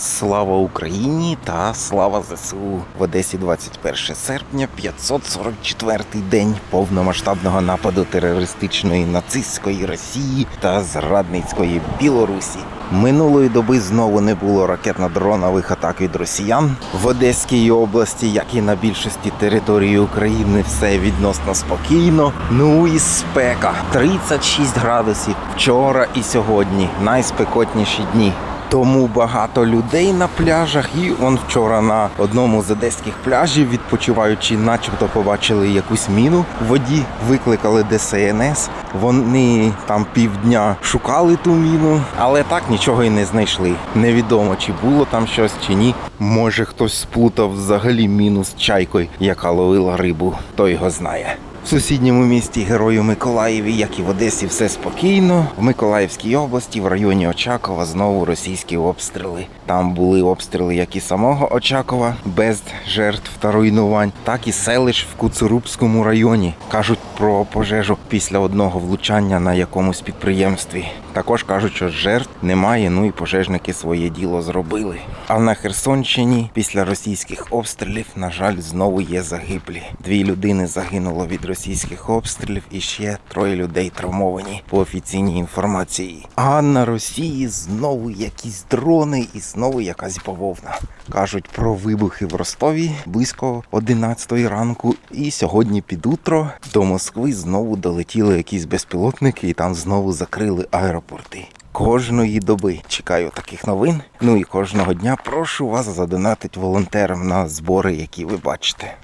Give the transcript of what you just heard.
Слава Україні та слава ЗСУ в Одесі 21 серпня, 544-й день повномасштабного нападу терористичної нацистської Росії та зрадницької Білорусі. Минулої доби знову не було ракетно-дронових атак від росіян в Одеській області, як і на більшості території України, все відносно спокійно. Ну і спека 36 градусів вчора і сьогодні найспекотніші дні. Тому багато людей на пляжах. І он вчора на одному з одеських пляжів, відпочиваючи, начебто побачили якусь міну в воді, викликали ДСНС. Вони там півдня шукали ту міну, але так нічого і не знайшли. Невідомо, чи було там щось чи ні. Може хтось сплутав взагалі міну з чайкою, яка ловила рибу, хто його знає. В сусідньому місті Герою Миколаєві, як і в Одесі, все спокійно. В Миколаївській області, в районі Очакова, знову російські обстріли. Там були обстріли як і самого Очакова, без жертв та руйнувань, так і селищ в Куцурубському районі. Кажуть про пожежу після одного влучання на якомусь підприємстві. Також кажуть, що жертв немає, ну і пожежники своє діло зробили. А на Херсонщині після російських обстрілів, на жаль, знову є загиблі. Дві людини загинуло від російських обстрілів, і ще троє людей травмовані по офіційній інформації. А на Росії знову якісь дрони і знову якась бавовна. Кажуть про вибухи в Ростові близько 11 ранку. І сьогодні під утро до Москви знову долетіли якісь безпілотники, і там знову закрили аеропорти. Кожної доби чекаю таких новин. Ну і кожного дня прошу вас задонатити волонтерам на збори, які ви бачите.